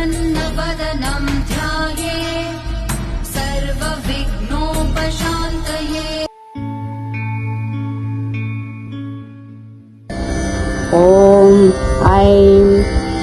प्रसन्नवदनं ध्याये सर्वविघ्नोपशान्तये। ॐ ऐं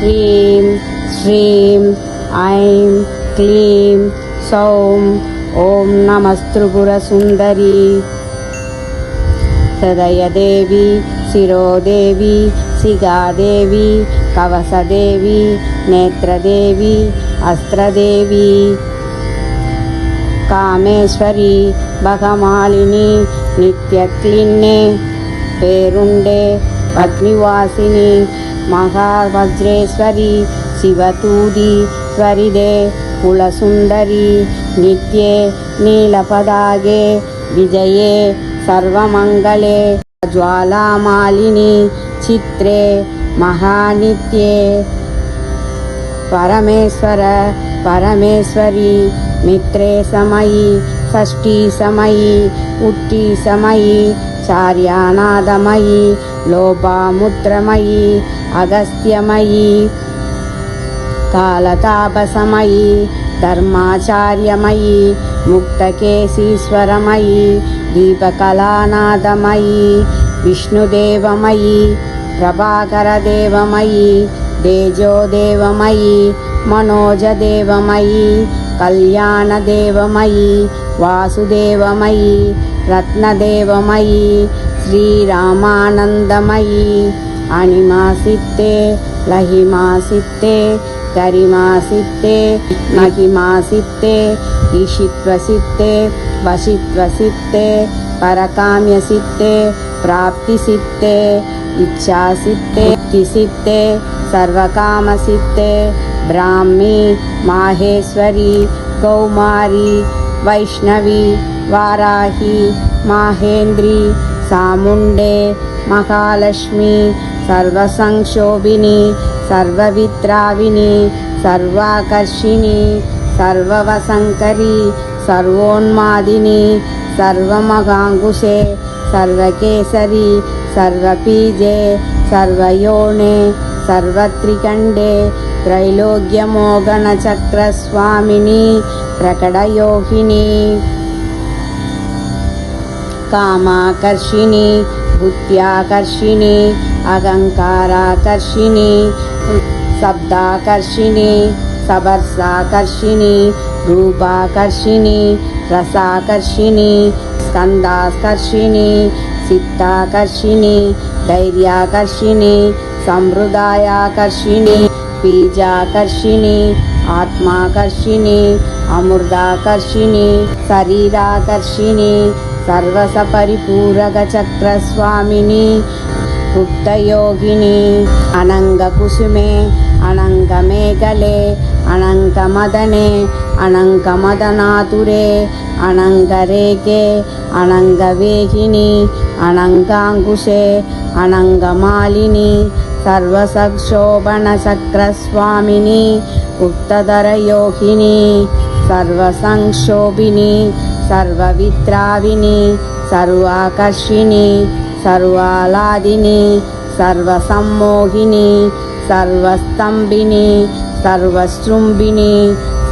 ह्रीं श्रीं ऐं क्लीं सौं ॐ नमस्त्रिपुरसुन्दरी हृदयदेवी शिरोदेवी సిగాదేవి కవసదేవి నేత్రదేవి అస్త్రదేవి. కామేశ్వరి భగమాలిని నిత్యక్లిన్నే పేరుండే అగ్నివాసిని మహావజ్రేశ్వరి శివతూది త్వరిదే కులసుందరి నిత్యే నీలపదాగే విజయే సర్వమంగళే జ్వాలామాలిని चित्रे महानित्ये परमेश्वर परमेश्वरी मित्रे समयी षष्ठी समयी उत्ती समयी चार्यानादमयी लोपामुद्रमयी अगस्त्यमयी कालतापसमयी धर्माचार्यमयी मुक्तकेशीश्वरमयी दीपकलानादमयी विष्णुदेवमयी प्रभाकरदेवमयी तेजोदेवमयी मनोजदेवमयी कल्याणदेवमयी वासुदेवमयी रत्नदेवमयी श्रीरामानन्दमयी अणिमासित्ते लहिमासित्ते गरिमासित्ते महिमासित्ते ईशित्वसित्ते वशित्वसित्ते परकाम्यसित्ते ప్రాప్తిసిద్ధే ఇచ్ఛాసిద్ధే సిద్ధే సర్వకామసిద్ధే బ్రాహ్మీ మాహేశ్వరి కౌమారి వైష్ణవి వారాహి మాహేంద్రి సాముండే మహాలక్ష్మి సర్వసంక్షోభిని సర్వవిత్రావిని సర్వాకర్షిణి సర్వవసంకరి సర్వోన్మాదిని సర్వమగాంగుశే सर्वकेसरी सर्वपीजे सर्वयोने सर्वत्रिकण्डे त्रैलोक्यमोगणचक्रस्वामिनी प्रकटयोगिनी कामाकर्षिणी बुद्ध्याकर्षिणी अहङ्काराकर्षिणी शब्दाकर्षिणी सबर्साकर्षिणी रूपाकर्षिणी रसाकर्षिणी स्कन्दाकर्षिणी चित्ताकर्षिणी धैर्याकर्षिणी सम्प्रदायाकर्षिणी बीजाकर्षिणी आत्माकर्षिणी अमृताकर्षिणी शरीराकर्षिणी सर्वसपरिपूरकचक्रस्वामिनी गुप्तयोगिनी अनङ्गकुसुमे अनङ्गमेखले अनङ्गमदने अनङ्गमदनातुरे अनङ्गरेखे अनङ्गवेहिनी अनङ्गाङ्कुशे अनङ्गमालिनी सर्वसक्षोभणचक्रस्वामिनी गुप्तधरयोगिनी सर्वसंक्षोभिनी सर्ववित्राविनी सर्वाकर्षिणी सर्वालादिनी सर्वसम्मोहिनी सर्वस्तम्भिनी సర్వశృంభిణి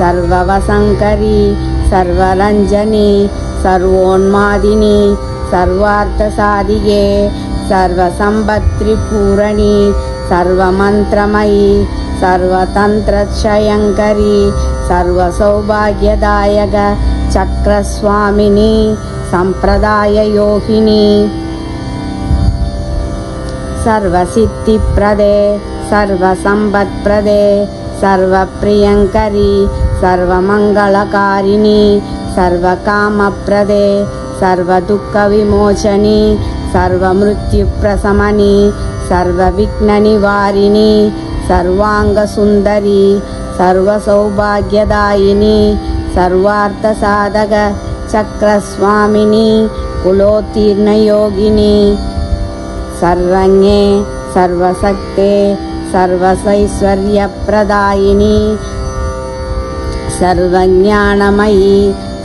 సర్వవశంకరి సర్వరంజని సర్వోన్మాదిని సర్వార్థసాధిగే సర్వసంపత్రిపూరణి సర్వమంత్రమయి సర్వతంత్రక్షయంకరి సర్వసౌభాగ్యదాయక చక్రస్వామిని సంప్రదాయయోగిని సర్వసిద్ధిప్రదే సర్వసంపత్ప్రదే సర్వప్రియంకరి సర్వమంగళకారిణి సర్వకామప్రదే సర్వదుఃఖ విమోచని సర్వమృత్యుప్రసమని సర్వవిఘ్న నివారిణి సర్వాంగసుందరి సర్వసౌభాగ్యదాయిని సర్వార్థసాధక చక్రస్వామిని కులోత్తీర్ణయోగిని సర్వంగే సర్వసక్తే సర్వసైశ్వర్యప్రదాయిని సర్వజ్ఞానమయీ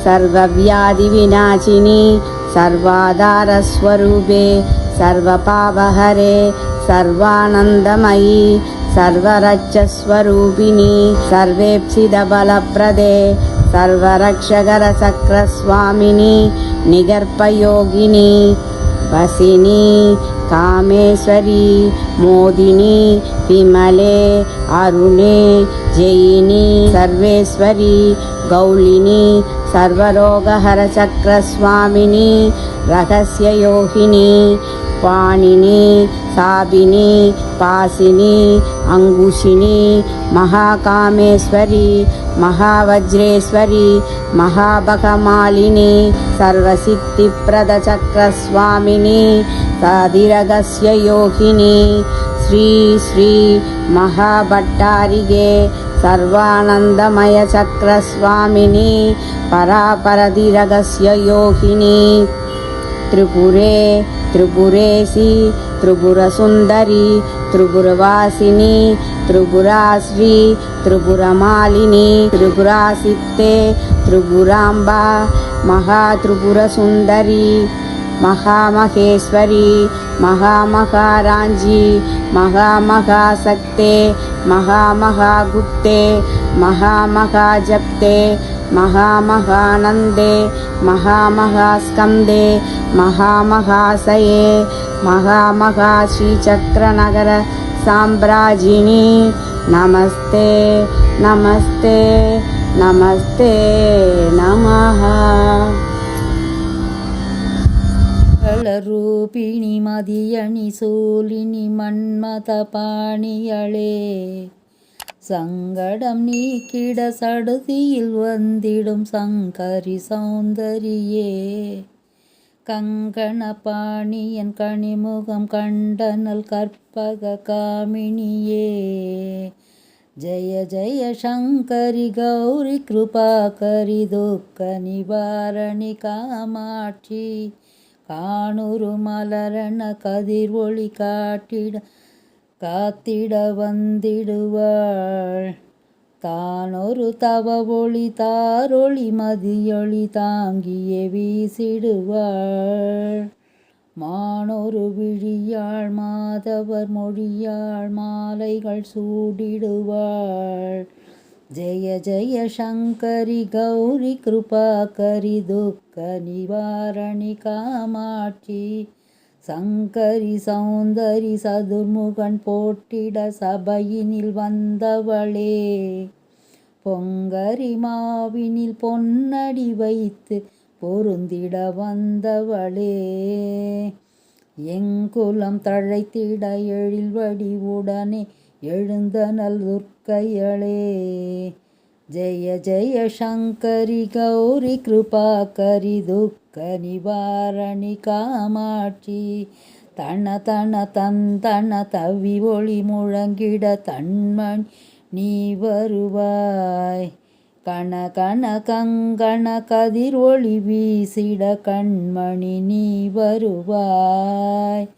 సర్వవ్యాధి వినాశిని సర్వాధారస్వరూపే సర్వపాపహరే సర్వానందమయీ సర్వరచ్చస్వరూపిణి సర్వేప్సిదబలప్రదే సర్వరక్షగరసక్రస్వామిని నిగర్పయోగిని వసిని कामेश्वरी मोदिनी विमले अरुणे जयिनी सर्वेश्वरी गौलिनी सर्वरोगहरचक्रस्वामिनी रहस्ययोगिनी पाणिनी साबिनी पासिनी अङ्कुशिनी महाकामेश्वरी महावज्रेश्वरी महाभगमालिनी सर्वसिद्धिप्रदचक्रस्वामिनी साधिरगस्य योगिनी श्री श्री महाभट्टारिगे सर्वानन्दमयचक्रस्वामिनी परापरधिरगस्य योगिनी त्रिपुरे त्रिपुरेशी त्रिपुरसुन्दरी त्रिपुरवासिनी त्रिपुराश्री त्रिपुरमालिनी त्रिपुरासित्ते त्रिपुराम्बा महात्रिपुरसुन्दरी महामहेश्वरी महामहाराञ्जी महामहाशक्ते महामहागुप्ते महामहाजप्ते महामहानन्दे महामहास्कन्दे महामहाशये महामहाश्रीचक्रनगर साम्राजिणी नमस्ते नमस्ते नमस्ते नमः ರೂಪಿಣಿ ಮದಿಯಣಿ ಸೋಲಿನಿ ಮನ್ಮತ ಪಾಣಿಯಳೇ സങ്കടം നീക്കിട സടുതിയിൽ വന്നിടും സങ്കരി സൗന്ദര്യേ கங்கண பாணியன் கனிமுகம் கண்டனல் கற்பக காமினியே. ஜய ஜய சங்கரி கௌரி கிருபாகரி துக்க நிவாரணி காமாட்சி. காணுரு மலரண கதிர் ஒளி காட்டிட காத்திட வந்திடுவாள். தானொரு தவ ஒளி தாரொளி மதியொளி தாங்கிய வீசிடுவாள். மானொரு விழியாள் மாதவர் மொழியாள் மாலைகள் சூடிடுவாள். ஜெய ஜெய சங்கரி கௌரி கிருபாகரி துக்க நிவாரணி காமாட்சி சங்கரி சௌந்தரி சதுர்முகன் போட்டிட சபையினில் வந்தவளே. பொங்கரி மாவினில் பொன்னடி வைத்து பொருந்திட வந்தவளே. எங்குலம் தழைத்திட எழில் வடிவுடனே எழுந்த நல் துர்க்கையளே. ஜெய ஜெய சங்கரி கௌரி கிருபாகரி துக்க நிவாரணி காமாட்சி. தன தன தந்தன தவி ஒளி முழங்கிட தன்மண் நீ வருவாய். கண கண கங்கண கதிர் ஒளி வீசிட கண்மணி நீ வருவாய்.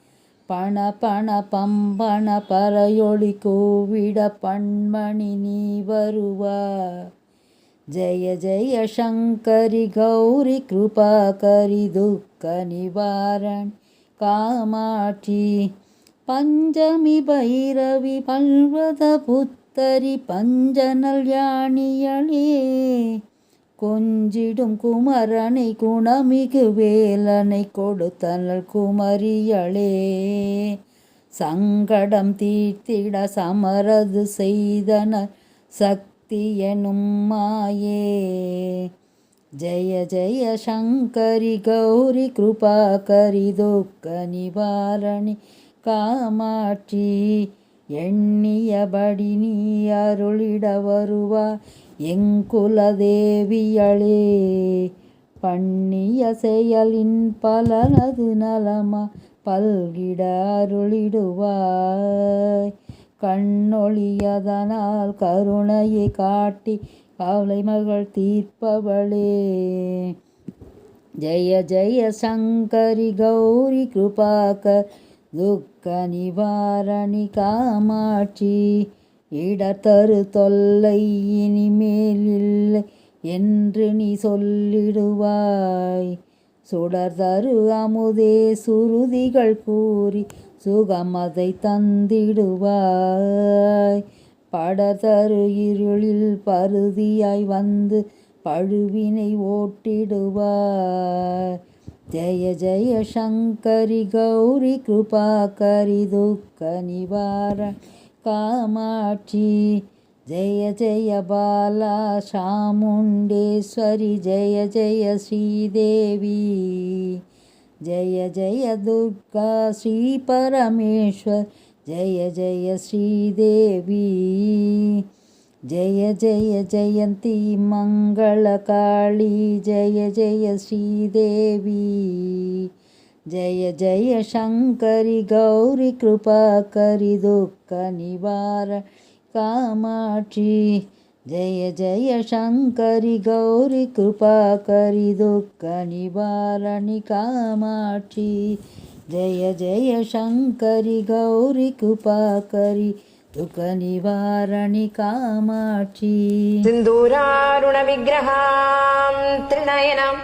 பண பண பம்பன பறையொளி கூவிட பண்மணி நீ வருவாய். ஜெய ஜெய சங்கரி கௌரி கிருபாகரி துக்க நிவாரண் காமாட்சி பஞ்சமி பைரவி பல்வத புத்தரி பஞ்சனல் கொஞ்சிடும் குமரனை குணமிகு வேலனை கொடுத்தனல் குமரியளே சங்கடம் தீர்த்திட சமரது செய்தனர் சக் சக்தியனும் மாயே. ஜய ஜய சங்கரி கௌரி கிருபாகரி துக்க நிவாரணி காமாட்சி. எண்ணியபடி நீ அருளிட வருவா எங்குலதேவியளே பண்ணிய செயலின் பலனது நலமா பல்கிட அருளிடுவாய். கண்ணொழியதனால் கருணையை காட்டி கவலை மகள் தீர்ப்பவளே. ஜெய ஜெய சங்கரி கௌரி கிருபாகர் துக்க நிவாரணி காமாட்சி இடத்தரு தொல்லை இனிமேல் இல்லை என்று நீ சொல்லிடுவாய். சுடர் தரு அமுதே சுருதிகள் கூறி சுகம் அதை தந்திடுவாய் படதரு இருளில் பருதியாய் வந்து பழுவினை ஓட்டிடுவாய். ஜெய ஜெய சங்கரி கௌரி கிருபாகரி துக்க நிவார காமாட்சி. ஜெய ஜெய பாலா சாமுண்டேஸ்வரி. ஜெய ஜெய ஸ்ரீதேவி. జయ జయ దుర్గా శ్రీ పరమేశ్వర్ జయ జయ శ్రీదేవి. జయ జయ జయంతి మంగళకాళి జయ జయ శ్రీదేవి. జయ జయ శంకరి గౌరి కృపాకరి దుఃఖ నివార కామాక్షి. జయ జయ శంకరి గౌరి కృపాకరి దుఃఖ నివారణి కామాక్షి జయ జయ శంకరి గౌరి కృపాకరి దుఃఖ నివారణి కామాక్షి సింధూరారుణ విగ్రహాం త్రినయనం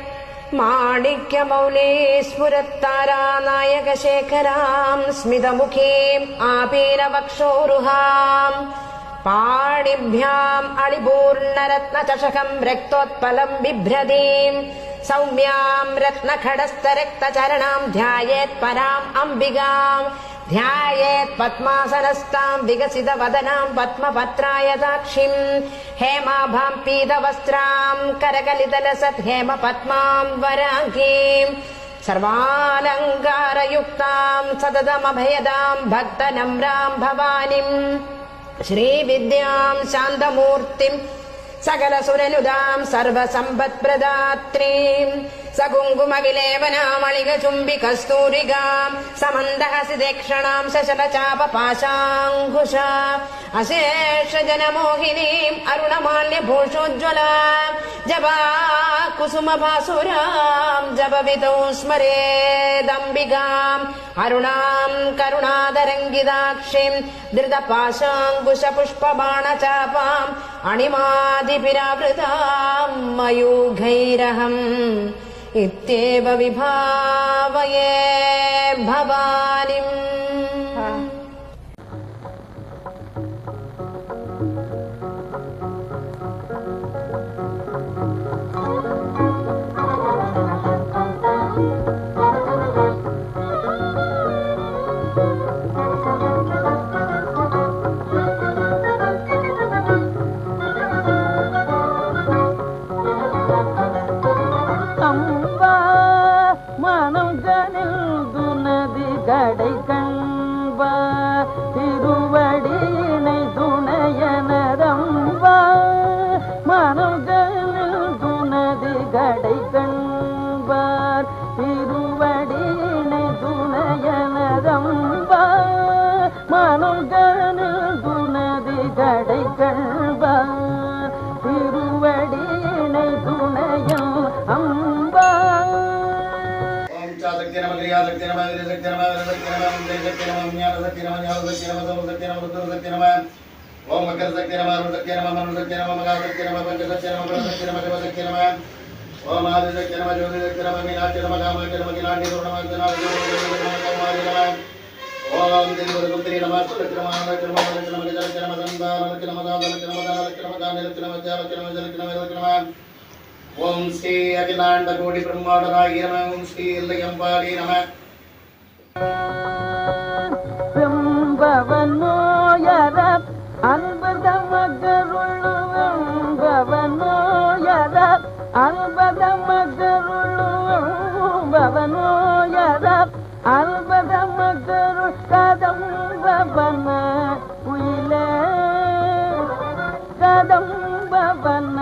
മാണിക്യ മൗലീസ്ഫുരത്താരാനായകശേഖരാം സ്മിതമുഖീം ആപീനവക്ഷോരുഹാം पाणिभ्याम् अणिपूर्णरत्नचषकम् रक्तोत्पलम् बिभ्रतीम् सौम्याम् रत्नखडस्थरक्तचरणाम् ध्यायेत् पराम् अम्बिकाम् ध्यायेत् पद्मासनस्ताम् विकसितवदनाम् पद्मपत्राय साक्षिम्। हेमाभाम् पीतवस्त्राम् करकलितलसत् हेमपद्माम् वराङ्गीम्। सर्वालङ्कारयुक्ताम् सततमभयदाम् भक्तनम्राम् भवानीम् श्रीविद्याम् शान्तमूर्तिम् सकलसुरनुदाम् सर्वसम्पत्प्रदात्रीम् सकुङ्कुमविलेवनामलिगचुम्बिकस्तूरिगाम् समन्दहसि देक्षणाम् सशलचापपाशाङ्कुशा अशेषजनमोहिनीम् अरुणमाल्यभूषोज्ज्वला जपा कुसुमभासुराम् जपवितौ स्मरेदम्बिकाम् अरुणाम् करुणादरङ्गिदाक्षिम् धृतपाशाङ्कुशपुष्पबाणचापाम् अणिमादिभिरावृताम् मयूघैरहम्। इत्येव विभावये भवानिम् கடை கண்பார் திருவடியினை துணையம் அம்பா. ஓம் சாசக்தி நம கிரியா சக்தி நம விரி சக்தி நம விர சக்தி நம முந்தை சக்தி நம ஞான சக்தி நம ஞான சக்தி நம சௌ சக்தி நம ருத்ர சக்தி நம ஓம் மக்கர சக்தி நம அருள் சக்தி நம மனு சக்தி நம மகா சக்தி நம பஞ்ச சக்தி நம சக்தி நம சிவ சக்தி நம ஓம் ஆதி சக்தி நம ஜோதி சக்தி நம மீனாட்சி நம காமாட்சி நம கிலாண்டி நம நம ஓம் திரிபுர சுந்தரி நம சுலக்ஷ நம நம நம நம நம ஜலக்ஷ நம சந்தா நம நம தான ஓம் ஸ்ரீ அகிலாண்ட கோடி பிரம்மாண்டனாகி நம ஓம் ஸ்ரீ இல்லையம்பாடி நம. வெம்பவனோயர அன்பதமகருளு வெம்பவனோயர அன்பதமகருளு கதம்பவன உயிலே. கதம்பவன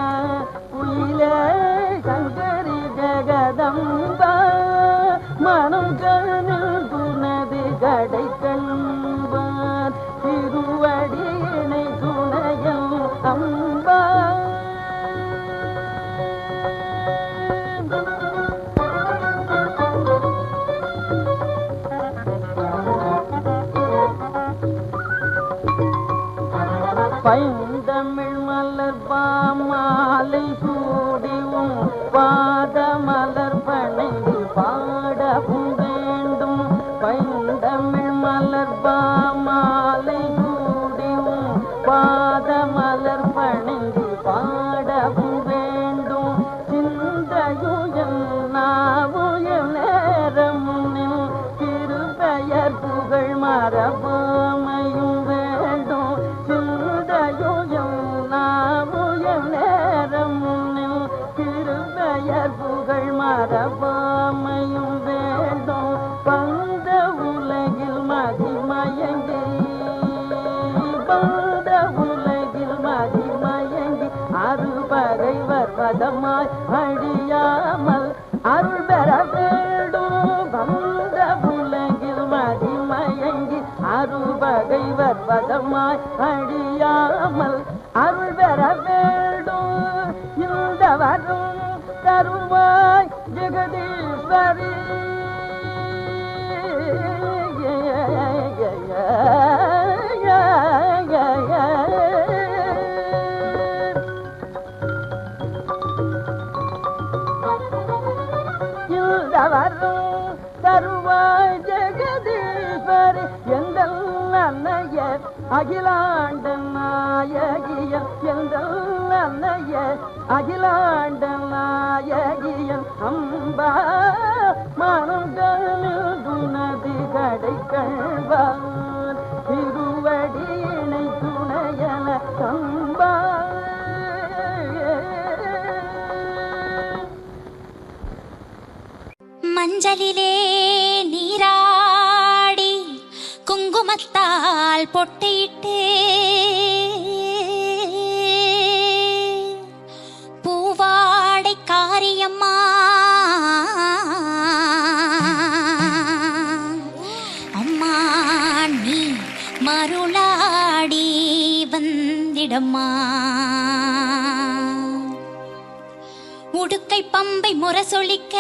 உயிலே. சங்கரி ஜெகதம்ப மனம் கணு துணது கிடைத்த 吧。அழியாமல் அருள் பெற வேண்டும். பந்த உலகில் மதிமயங்கி அறுபகை வர்வதமாய் அழியாமல் அருள் பெற வேண்டும். இந்த வரும் தருவாய் ஜெகதீஸ்வரி. Yeah. ஜெகதீஸ்வரி எந்த அன்னைய அகிலாண்ட நாயகியன் எந்த அன்னைய அகிலாண்ட நாயகியன் அம்பா மனங்களில் துணதி கடை கழ்வான் திருவடியினை துணையன கம்பா மஞ்சளிலே நீரா குங்குமத்தால் பொட்டியிட்டு. பூவாடை காரியம்மா. அம்மா நீ மருளாடி வந்திடம்மா. உடுக்கை பம்பை முரசொலிக்க.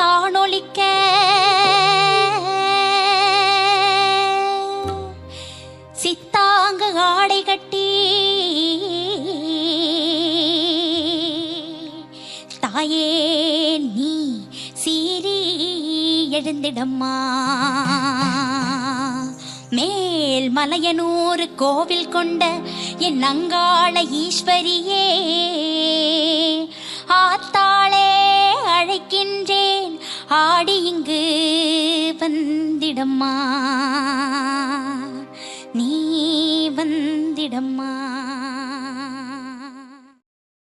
தானொலிக்க சித்தாங்கு ஆடை கட்டி. தாயே நீ சீரி எழுந்திடம்மா. மேல் மலையனூர் கோவில் கொண்ட என் அங்காள ஈஸ்வரியே ஆத்தாளே அழைக்கின்றேன் ஆடி இங்கு வந்திடம்மா. நீ வந்திடம்மா.